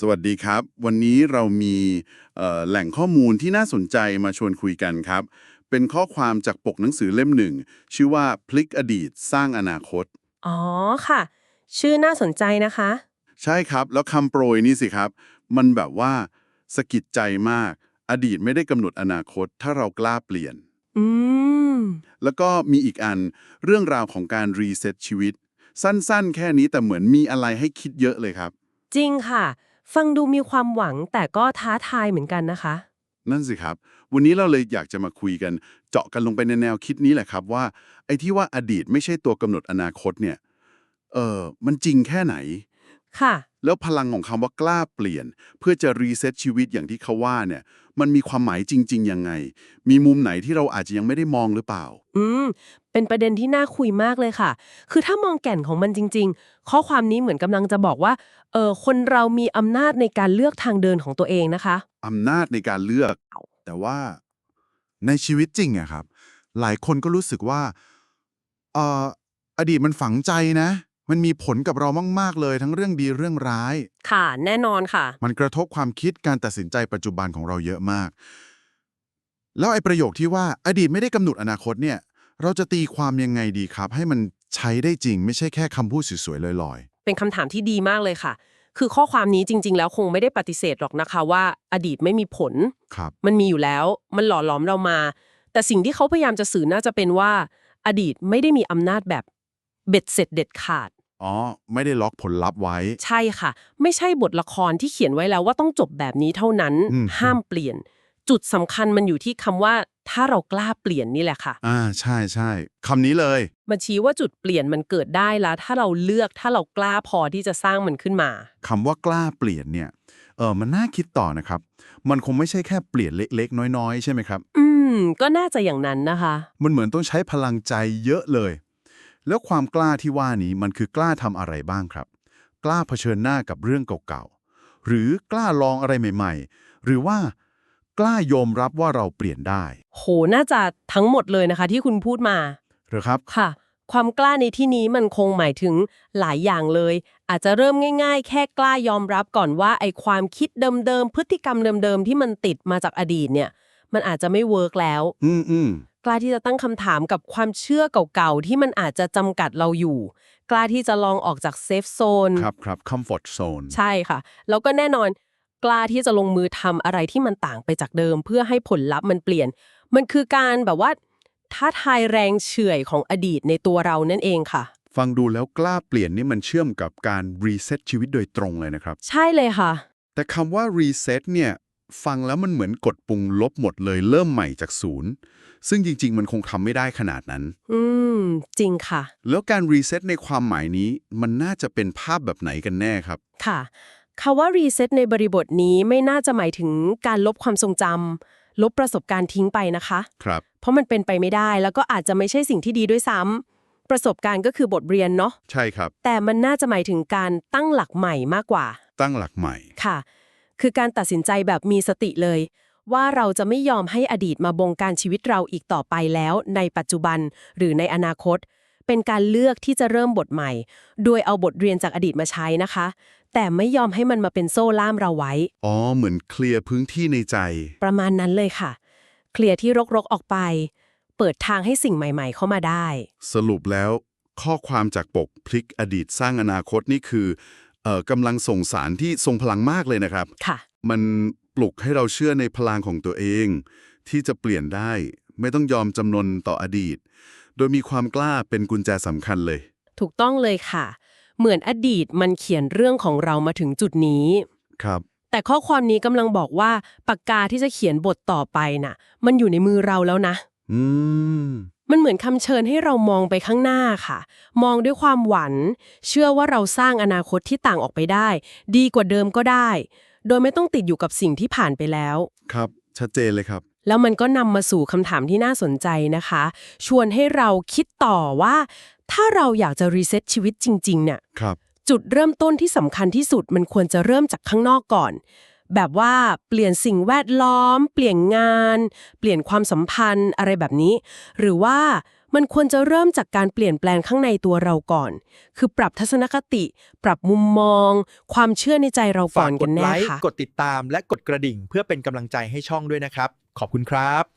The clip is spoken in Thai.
สวัสดีครับ วันนี้เรามีเอ่อแหล่งข้อมูลที่น่าสนใจมาชวนคุยกันครับ เป็นข้อความจากปกหนังสือเล่มหนึ่ง ชื่อว่าพลิกอดีตสร้างอนาคต อ๋อค่ะ ชื่อน่าสนใจนะคะ ใช่ครับ แล้วคำโปรยนี่สิครับ มันแบบว่าสะกิดใจมาก อดีตไม่ได้กำหนดอนาคต ถ้าเรากล้าเปลี่ยน อืม แล้วก็มีอีกอันเรื่องราวของการรีเซ็ตชีวิต สั้นๆ แค่นี้แต่เหมือนมีอะไรให้คิดเยอะเลยครับ จริงค่ะ ฟังดูมีความหวังแต่ก็ท้าทายเหมือนกันนะคะ นั่นสิครับ วันนี้เราเลยอยากจะมาคุยกัน เจาะกันลงไปในแนวคิดนี้แหละครับว่า ไอ้ที่ว่าอดีตไม่ใช่ตัวกำหนดอนาคตเนี่ย เออมันจริงแค่ไหน ค่ะ แล้วพลังของคำว่ากล้าเปลี่ยน เพื่อจะรีเซ็ตชีวิตอย่างที่เขาว่าเนี่ย มันมีความหมายจริงๆยังไง มีมุมไหนที่เราอาจจะยังไม่ได้มองหรือเปล่า อืม เป็นประเด็นที่น่าคุยมากเลยค่ะ คือถ้ามองแก่นของมันจริง ๆ ข้อความนี้เหมือนกำลังจะบอกว่า เออคนเรามีอำนาจในการเลือกทางเดินของตัวเองนะคะอำนาจในการเลือก แต่ว่าในชีวิตจริงอะครับ หลายคนก็รู้สึกว่าเอ่ออดีตมันฝังใจนะ มันมีผลกับเรามาก ๆ เลยทั้งเรื่องดีเรื่องร้าย ค่ะแน่นอนค่ะ มันกระทบความคิดการตัดสินใจปัจจุบันของเราเยอะมาก แล้วไอ้ประโยคที่ว่าอดีตไม่ได้กำหนดอนาคตเนี่ย เราจะตีความยังไงดีครับ ให้มันใช้ได้จริง ไม่ใช่แค่คำพูดสวยๆลอยเป็นคำถามที่ดีมากเลยค่ะ คือข้อความนี้จริง ๆ แล้วคงไม่ได้ปฏิเสธหรอกนะคะว่าอดีตไม่มีผลๆครับ มันมีอยู่แล้วมันหล่อหลอมเรามา แต่สิ่งที่เขาพยายามจะสื่อน่าจะเป็นว่า อดีตไม่ได้มีอำนาจแบบ เบ็ดเสร็จเด็ดขาด อ๋อ ไม่ได้ล็อกผลลัพธ์ไว้ ใช่ค่ะ ไม่ใช่บทละครที่เขียนไว้แล้วว่าต้องจบแบบนี้เท่านั้น อืม ห้ามเปลี่ยน จุดสำคัญมันอยู่ที่คำว่า ถ้าเรากล้าเปลี่ยนนี่แหละค่ะ อ่าใช่ใช่คำนี้เลย มันชี้ว่าจุดเปลี่ยนมันเกิดได้แล้วถ้าเราเลือกถ้าเรากล้าพอที่จะสร้างมันขึ้นมา คำว่ากล้าเปลี่ยนเนี่ย เออมันน่าคิดต่อนะครับ มันคงไม่ใช่แค่เปลี่ยนเล็กๆ น้อยๆ ใช่ไหมครับ อืม ก็น่าจะอย่างนั้นนะคะ มันเหมือนต้องใช้พลังใจเยอะเลย แล้วความกล้าที่ว่านี้มันคือกล้าทำอะไรบ้างครับ กล้าเผชิญหน้ากับเรื่องเก่าๆ หรือกล้าลองอะไรใหม่ๆ หรือว่ากล้ายอมรับว่าเราเปลี่ยนได้ โห น่าจะทั้งหมดเลยนะคะ ที่คุณพูดมาหรือครับ ค่ะ ความกล้าในที่นี้มันคงหมายถึงหลายอย่างเลย อาจจะเริ่มง่าย ๆ แค่กล้ายอมรับก่อนว่าไอ้ความคิดเดิมๆ พฤติกรรมเดิมๆ ที่มันติดมาจากอดีตเนี่ย มันอาจจะไม่เวิร์กแล้ว อืมอืม กล้าที่จะตั้งคำถามกับความเชื่อเก่าๆ ที่มันอาจจะจำกัดเราอยู่ กล้าที่จะลองออกจากเซฟโซนครับครับ comfort zone ใช่ค่ะ แล้วก็แน่นอนกล้าที่จะลงมือทำอะไรที่มันต่างไปจากเดิม เพื่อให้ผลลัพธ์มันเปลี่ยน มันคือการแบบว่าท้าทายแรงเฉื่อยของอดีตในตัวเรานั่นเองค่ะ ฟังดูแล้วกล้าเปลี่ยนนี่มันเชื่อมกับการรีเซ็ตชีวิตโดยตรงเลยนะครับ ใช่เลยค่ะ แต่คำว่า reset เนี่ย ฟังแล้วมันเหมือนกดปุ่งลบหมดเลยเริ่มใหม่จากศูนย์ ซึ่งจริง ๆ มันคงทำไม่ได้ขนาดนั้น อืม จริงค่ะ แล้วการ reset ในความหมายนี้ มันน่าจะเป็นภาพแบบไหนกันแน่ครับ ค่ะคาว่ารีเซ็ตในบริบทนี้ไม่น่าจะหมายถึงการลบความทรงจำลบประสบการณ์ทิ้งไปนะคะ ครับ เพราะมันเป็นไปไม่ได้แล้วก็อาจจะไม่ใช่สิ่งที่ดีด้วยซ้ำประสบการณ์ก็คือบทเรียนเนาะใช่ครับ แต่มันน่าจะหมายถึงการตั้งหลักใหม่มากกว่า ตั้งหลักใหม่ค่ะ คือการตัดสินใจแบบมีสติเลย ว่าเราจะไม่ยอมให้อดีตมาบงการชีวิตเราอีกต่อไปแล้ว ในปัจจุบันหรือในอนาคต เป็นการเลือกที่จะเริ่มบทใหม่ โดยเอาบทเรียนจากอดีตมาใช้นะคะ แต่ไม่ยอมให้มันมาเป็นโซ่ล่ามเราไว้ อ๋อ เหมือนเคลียร์พื้นที่ในใจ ประมาณนั้นเลยค่ะ เคลียร์ที่รกๆออกไป เปิดทางให้สิ่งใหม่ ๆ เข้ามาได้ สรุปแล้วข้อความจากปกพลิกอดีตสร้างอนาคตนี่คือ เอ่อกำลังส่งสารที่ทรงพลังมากเลยนะครับ ค่ะ มันปลุกให้เราเชื่อในพลังของตัวเอง ที่จะเปลี่ยนได้ ไม่ต้องยอมจำนนต่ออดีต โดยมีความกล้าเป็นกุญแจสำคัญเลย ถูกต้องเลยค่ะ เหมือนอดีตมันเขียนเรื่องของเรามาถึงจุดนี้ ครับ แต่ข้อความนี้กำลังบอกว่าปากกาที่จะเขียนบทต่อไปน่ะ มันอยู่ในมือเราแล้วนะ อืม มันเหมือนคำเชิญให้เรามองไปข้างหน้าค่ะ มองด้วยความหวังเชื่อว่าเราสร้างอนาคตที่ต่างออกไปได้ ดีกว่าเดิมก็ได้ โดยไม่ต้องติดอยู่กับสิ่งที่ผ่านไปแล้ว ครับ ชัดเจนเลยครับ แล้วมันก็นำมาสู่คำถามที่น่าสนใจนะคะ ชวนให้เราคิดต่อว่า ถ้าเราอยากจะรีเซ็ตชีวิตจริงๆเนี่ยครับ จุดเริ่มต้นที่สำคัญที่สุดมันควรจะเริ่มจากข้างนอกก่อน แบบว่าเปลี่ยนสิ่งแวดล้อม เปลี่ยนงาน เปลี่ยนความสัมพันธ์อะไรแบบนี้ หรือว่ามันควรจะเริ่มจากการเปลี่ยนแปลงข้างในตัวเราก่อน คือปรับทัศนคติ ปรับมุมมอง ความเชื่อในใจเราก่อนกันแน่ค์ค่ะ กดติดตามและกดกระดิ่งเพื่อเป็นกำลังใจให้ช่องด้วยนะครับ ขอบคุณครับ